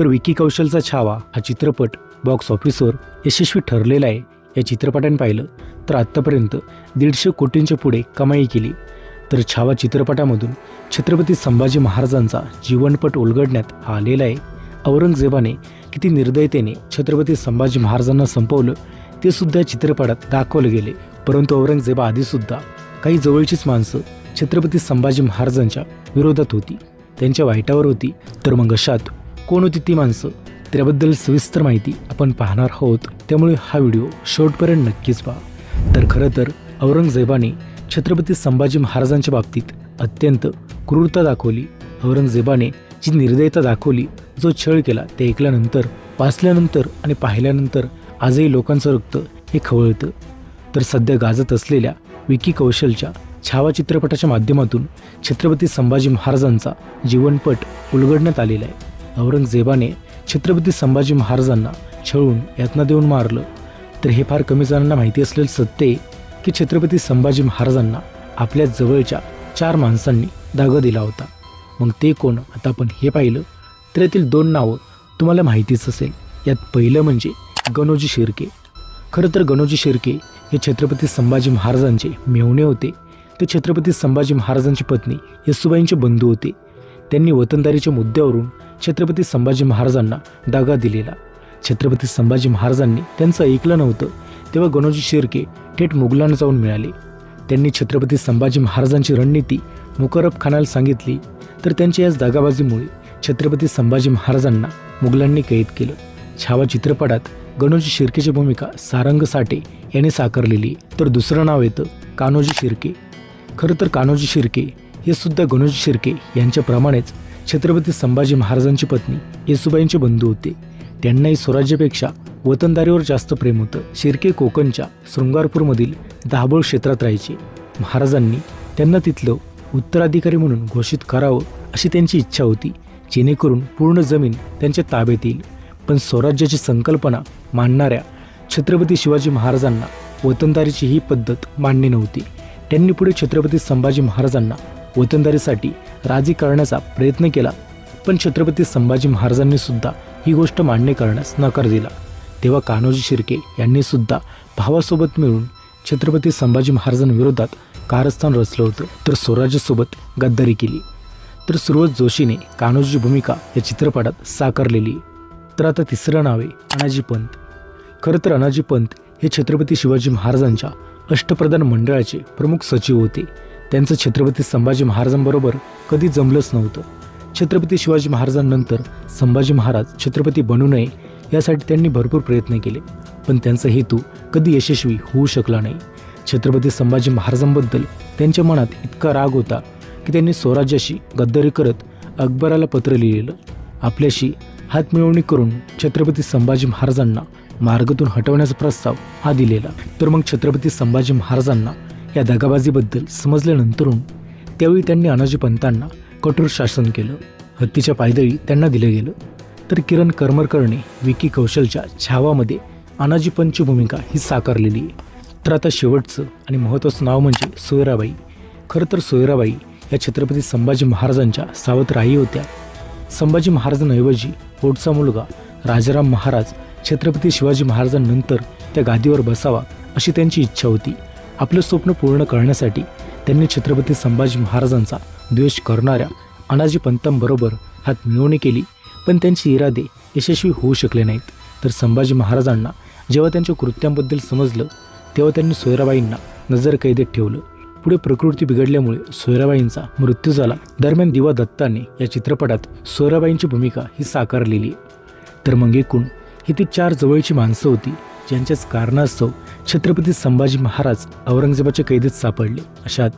तर विकी कौशलचा छावा हा चित्रपट बॉक्स ऑफिसवर यशस्वी ठरलेला आहे. या चित्रपटाने पाहिलं तर आत्तापर्यंत दीडशे कोटींच्या पुढे कमाई केली. तर छावा चित्रपटामधून छत्रपती संभाजी महाराजांचा जीवनपट उलगडण्यात हा आलेला आहे. औरंगजेबाने किती निर्दयतेने छत्रपती संभाजी महाराजांना संपवलं ते सुद्धा चित्रपटात दाखवलं गेले. परंतु औरंगजेबा आधीसुद्धा काही जवळचीच माणसं छत्रपती संभाजी महाराजांच्या विरोधात होती. त्यांच्या वाईटावर होती. तर मग अशात कोण होती ती माणसं? त्याबद्दल सविस्तर माहिती आपण पाहणार आहोत. त्यामुळे हा व्हिडिओ शेवटपर्यंत नक्कीच पहा. तर खरं तर औरंगजेबाने छत्रपती संभाजी महाराजांच्या बाबतीत अत्यंत क्रूरता दाखवली. औरंगजेबाने जी निर्दयता दाखवली जो छळ केला ते ऐकल्यानंतर वाचल्यानंतर आणि पाहिल्यानंतर आजही लोकांचं रक्त हे खवळतं. तर सध्या गाजत असलेल्या विकी कौशलच्या छावा चित्रपटाच्या माध्यमातून छत्रपती संभाजी महाराजांचा जीवनपट उलगडण्यात आलेला आहे. औरंगजेबाने छत्रपती संभाजी महाराजांना छळून यातना देऊन मारलं. तर हे फार कमी जणांना माहिती असलेलं सत्य आहे की छत्रपती संभाजी महाराजांना आपल्या जवळच्या चार माणसांनी दाग दिला होता. मग ते कोण? आता आपण हे पाहिलं. तर यातील दोन नावं तुम्हाला माहितीच असेल. यात पहिलं म्हणजे गणोजी शिर्के. खरं तर गणोजी शिर्के हे छत्रपती संभाजी महाराजांचे मेवणे होते. ते छत्रपती संभाजी महाराजांची पत्नी येसुबाईंचे बंधू होते. त्यांनी वतनदारीच्या मुद्द्यावरून छत्रपती संभाजी महाराजांना दागा दिलेला. छत्रपती संभाजी महाराजांनी त्यांचं ऐकलं नव्हतं तेव्हा गणोजी शिर्के थेट मुघलांना जाऊन मिळाले. त्यांनी छत्रपती संभाजी महाराजांची रणनीती मुकरब खानाला सांगितली तर त्यांच्या याच दागाबाजीमुळे छत्रपती संभाजी महाराजांना मुघलांनी कैद केलं. छावा चित्रपटात गणोजी शिर्केची भूमिका सारंग साठे यांनी साकारलेली तर दुसरं नाव येतं कान्होजी शिर्के. खरं तर कान्होजी शिर्के हे सुद्धा गणोजी शिर्के यांच्याप्रमाणेच छत्रपती संभाजी महाराजांची पत्नी येसुबाईंचे बंधू होते. त्यांनाही स्वराज्यापेक्षा वतनदारीवर जास्त प्रेम होतं. शिर्के कोकणच्या शृंगारपूरमधील दाभोळ क्षेत्रात राहायचे. महाराजांनी त्यांना तिथलं उत्तराधिकारी म्हणून घोषित करावं अशी त्यांची इच्छा होती. जेणेकरून पूर्ण जमीन त्यांच्या ताब्यात येईल. पण स्वराज्याची संकल्पना मांडणाऱ्या छत्रपती शिवाजी महाराजांना वतनदारीची ही पद्धत मान्य नव्हती. त्यांनी पुढे छत्रपती संभाजी महाराजांना वतनदारीसाठी राजी करण्याचा प्रयत्न केला पण छत्रपती संभाजी महाराजांनी सुद्धा ही गोष्ट मान्य करण्यास नकार दिला. तेव्हा कान्होजी शिर्के यांनी सुद्धा भावासोबत मिळून छत्रपती संभाजी महाराजांविरोधात कारस्थान रचलं होतं तर स्वराज्यासोबत गद्दारी केली. तर सुरवत जोशीने कान्होजी भूमिका या चित्रपटात साकारलेली. तर आता तिसरं नाव आहे अनाजी पंत. खरं तर अनाजी पंत हे छत्रपती शिवाजी महाराजांच्या अष्टप्रधान मंडळाचे प्रमुख सचिव होते. त्यांचं छत्रपती संभाजी महाराजांबरोबर कधी जमलंच नव्हतं. छत्रपती शिवाजी महाराजांनंतर संभाजी महाराज छत्रपती बनू नये यासाठी त्यांनी भरपूर प्रयत्न केले पण त्यांचा हेतू कधी यशस्वी होऊ शकला नाही. छत्रपती संभाजी महाराजांबद्दल त्यांच्या मनात इतका राग होता की त्यांनी स्वराज्याशी गद्दारी करत अकबराला पत्र लिहिलेलं. आपल्याशी हातमिळवणी करून छत्रपती संभाजी महाराजांना मार्गातून हटवण्याचा प्रस्ताव हा दिलेला. तर मग छत्रपती संभाजी महाराजांना या दगाबाजीबद्दल समजल्यानंतरून त्यावेळी त्यांनी अनाजी पंतांना कठोर शासन केलं. हत्तीच्या पायदळी त्यांना दिलं गेलं. तर किरण करमरकरने विकी कौशलच्या छावामध्ये अनाजी पंतची भूमिका ही साकारलेली आहे. तर आता शेवटचं आणि महत्त्वाचं नाव म्हणजे सोयराबाई. खरं तर सोयराबाई या छत्रपती संभाजी महाराजांच्या सावत राही होत्या. संभाजी महाराजांऐवजी पोटचा मुलगा राजाराम महाराज छत्रपती शिवाजी महाराजांनंतर त्या गादीवर बसावा अशी त्यांची इच्छा होती. आपलं स्वप्न पूर्ण करण्यासाठी त्यांनी छत्रपती संभाजी महाराजांचा द्वेष करणाऱ्या अनाजी पंतांबरोबर हात मिळवणी केली पण त्यांचे इरादे यशस्वी होऊ शकले नाहीत. तर संभाजी महाराजांना जेव्हा त्यांच्या कृत्यांबद्दल समजलं तेव्हा त्यांनी सोयराबाईंना नजरकैदेत ठेवलं. पुढे प्रकृती बिघडल्यामुळे सोयराबाईंचा मृत्यू झाला. दरम्यान दिवा दत्ताने या चित्रपटात सोयराबाईंची भूमिका ही साकारलेली आहे. तर मग एकूण ही ती चार जवळची माणसं होती ज्यांच्याच कारणास्तव छत्रपती संभाजी महाराज औरंगजेबाच्या कैदेत सापडले. अशात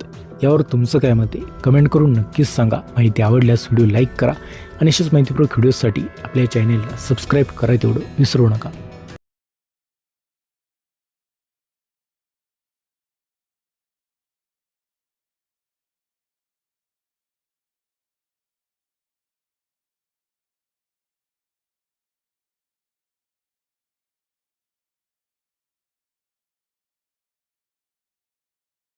यावर तुमचं काय मत आहे? कमेंट करून नक्कीच सांगा. माहिती आवडल्यास व्हिडिओ लाईक करा आणि अशाच माहितीपूर्वक व्हिडिओसाठी आपल्या चॅनेलला सबस्क्राईब करा तेवढं विसरू नका.